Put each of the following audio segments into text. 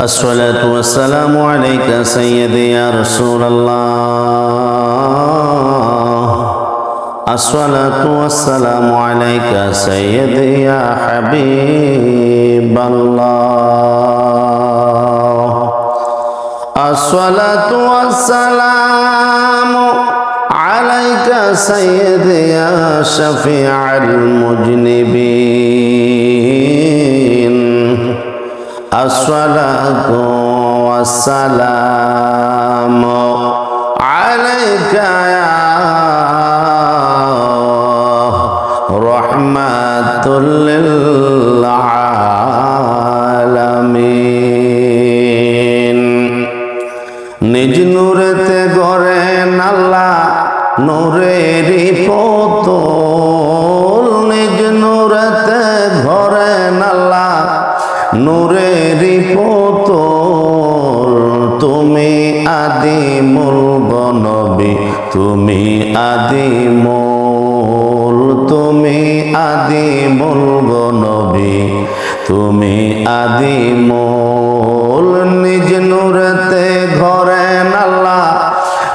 الصلاة والسلام عليك سيدي يا رسول الله. الصلاة والسلام عليك سيدي يا حبيب الله. الصلاة والسلام عليك سيدي يا شفيع المجنبين. الصلاة والسلام عليك يا رحمة للعالمين নিজ নূরেতে গড়েন আল্লাহ নূরেরই পুতুল নিজ নূরেতে ঘরেন আল্লাহ নূরেরই পুতুল, তুমি আদি মূল গণবী তুমি আদি মূল তুমি আদি মূল গণবী তুমি আদি মূল নিজ নূরেতে ঘরেন আল্লাহ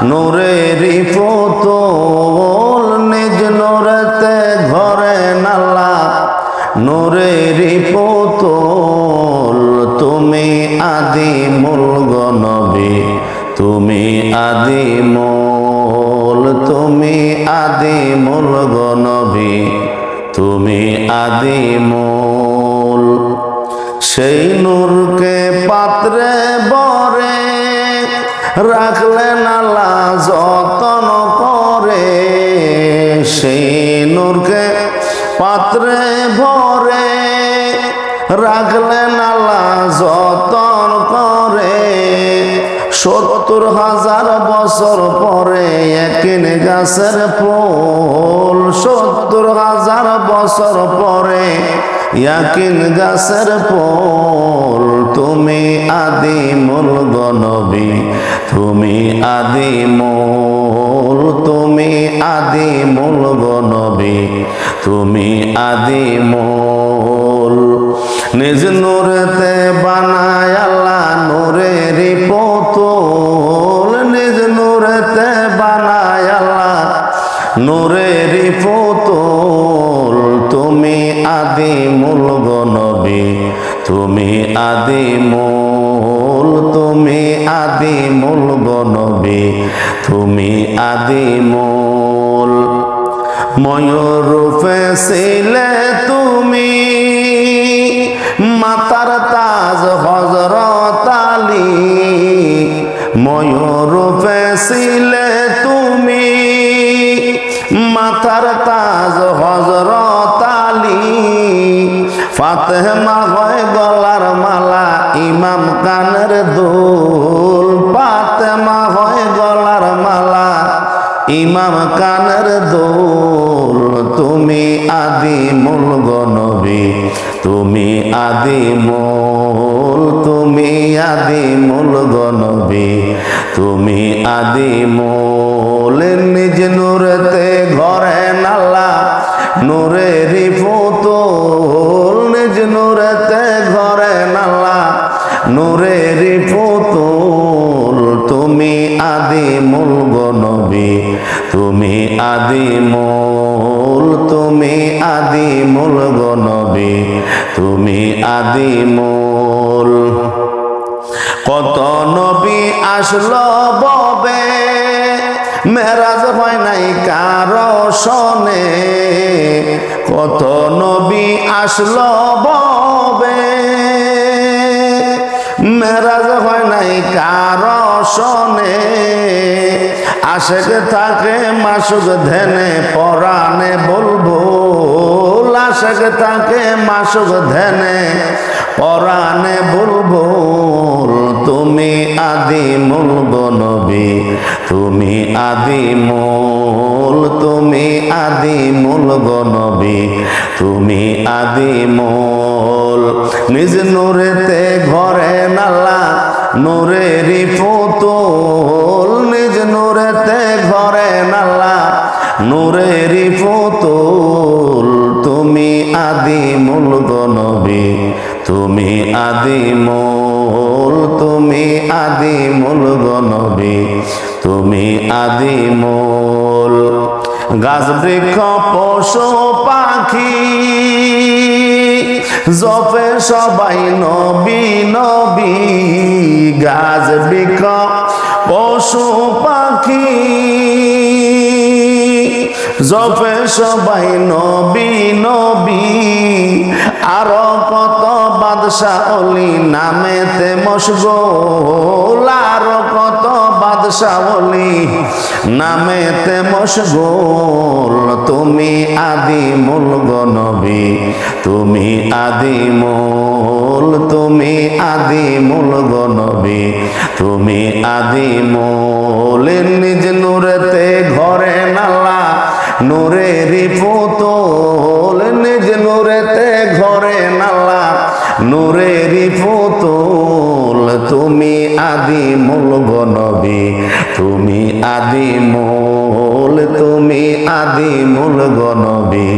নূরেরই পুতুল, নিজ নূরেতে ঘরেন আল্লাহ নূরেরই গণবী তুমি আদি মূল, তুমি আদি মূল গণবী তুমি আদি মূল, সেই নূরকে পাত্রে বরে রাখলেন আল্লাহ যতন করে। সেই নূরকে পাত্রে ভরে রাখলেন যতন করে সত্তর হাজার বছর পরে একিন গাছের ফুল সত্তর হাজার বছর পরে ইয়াকিন গাছের ফুল, তুমি আদি মূল গণবী, তুমি আদি মূল তুমি আদি মূল গণবী, তুমি আদি মূল নিজ নূরেতে বানায় তুমি আদি মূল গণবী তুমি আদি মূল ময়ূর ছিলে তুমি, মাতার তাজ হজরত আলী। ময়ূর ছিলে তুমি মাথার তাজ হজরত ফাতেমা হয় গলার মালা, ইমাম কানের দুল। ফাতেমা হয় গলার মালা, ইমাম কানের দোল। তুমি আদি মূল গণবী তুমি আদি মূল তুমি আদি মূল গণবী তুমি আদি মূল নিজ নূরেতে ঘরে নালা নূরেরই নূরেরই পুতুল, তুমি আদি মূল গণবী তুমি আদি মূল, তুমি আদি মূল গণবী তুমি আদি মূল। কত নবী আসলো ববে মেরাজ হয় নাই কারও শনে। কত নবী আসলো ববে মেরাজ হয় নাই কারও শনে। আশেক থাকে মাসুক ধেনে পরাণে বলব। আশেক থাকে মাসুক ধেনে পরাণে বলব, তুমি আদি মূল গণবী তুমি আদি মূল তুমি আদি মূল গণবী, তুমি আদি মূল নিজ নূরেতে ঘরে নালা, নূরেরই পুতুল। নিজ নূরেতে ঘরে নালা, নূরেরই পুতুল। তুমি আদি মূল গণবী, তুমি আদি মূল মূল তুমি আদি মূল গনবী তুমি আদি মূল গাছ, বৃক্ষ, পশু, পাখি। জপে সবাই নবী নবী। গাছ, বৃক্ষ, পশু, পাখি। জপে সবাই নবী নবী। আরও কত বাদশাহ অলি নামেতে মশগোল, আরও কত বাদশাহ অলি নামেতে মশগোল। তুমি আদি মূল গনবী, তুমি আদি মূল তুমি আদি মূল গনবী, তুমি আদি মূল নিজ নূরেতে ঘরে নালা নূরেরই পুতুল নিজ নূরেতে ঘরে নালা। নূরেরই পুতুল, তুমি আদি মূল গনবী, তুমি আদি মূল তুমি আদি মূল গনবী,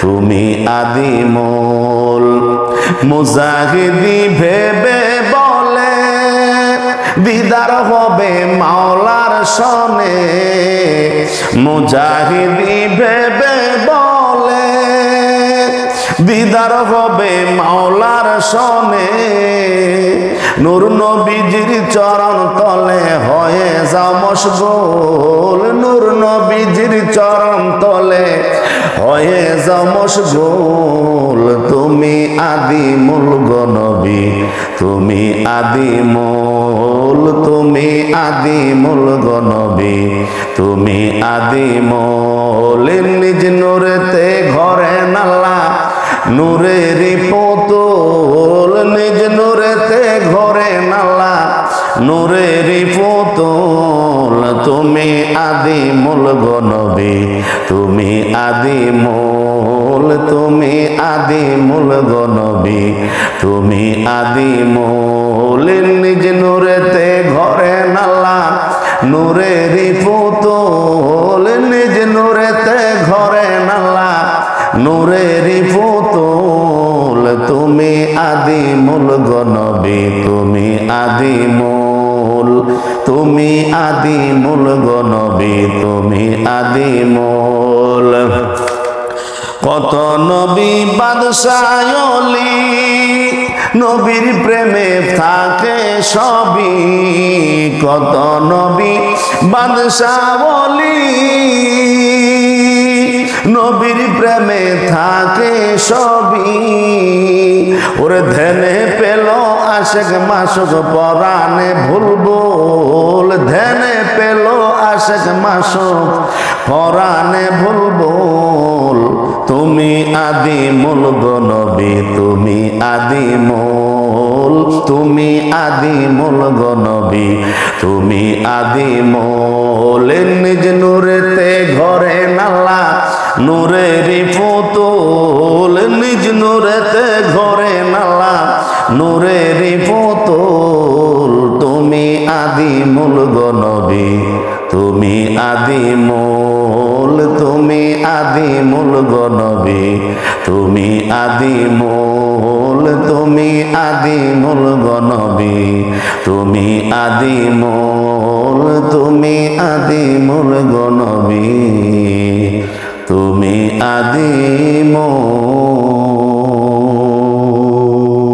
তুমি আদি মূল মুজাহিদি ভেবে বলে, দিদার হবে মাওলার সনে। মুজাহিদি ভেবে বলে, দিদার হবে মাওলার সনে নূর নবীজির চরণ তলে হয়ে যাও মশগোল, নূর নবীজির চরণ তলে হয়ে যাও মশগোল। তুমি আদি মূল গনবী তুমি আদি মূল তুমি আদি মূল গনবী, তুমি আদি মূল নিজ নূরেতে ঘরে নালা নূরেরই পুতুল নিজ নূরেতে ঘরে নালা নূরেরই পুতুল তুমি আদি মূল গনবী, তুমি আদি মূল তুমি আদি মূল গনবী, তুমি আদি মূল নিজ নূরেতে ঘরে নালা নূরেরই পুতুল নিজ নূরেতে ঘরে নালা নূরেরই পুতুল তুমি আদি মূল গনবী তুমি আদি মূল তুমি আদি মূল গনবী তুমি আদি মূল কত নবী বাদশায়লি নবীর প্রেমে থাকে সবই। কত নবী বাদশাবলি নবীর প্রেমে থাকে সবই। ওরে ধ্যানে পেল আশেক মাসক পরাণে ভুলবুল ধ্যানে পেল আশেক মাসক পরাণে ভুলবুল আদি মূল গনবী, তুমি আদি মূল তুমি আদি মূল গনবী, তুমি আদি মূল নিজ নূরেতে ঘরে নালা নূরেরই পুতুল। নিজ নূরেতে ঘরে নালা নূরেরই পুতুল। তুমি আদি মূল গনবী, তুমি আদি মূল তুমি আদি মূল গনবী, তুমি আদি মূল তুমি আদি মূল গনবী, তুমি আদি মূল তুমি আদি মূল গনবী, তুমি আদি মূল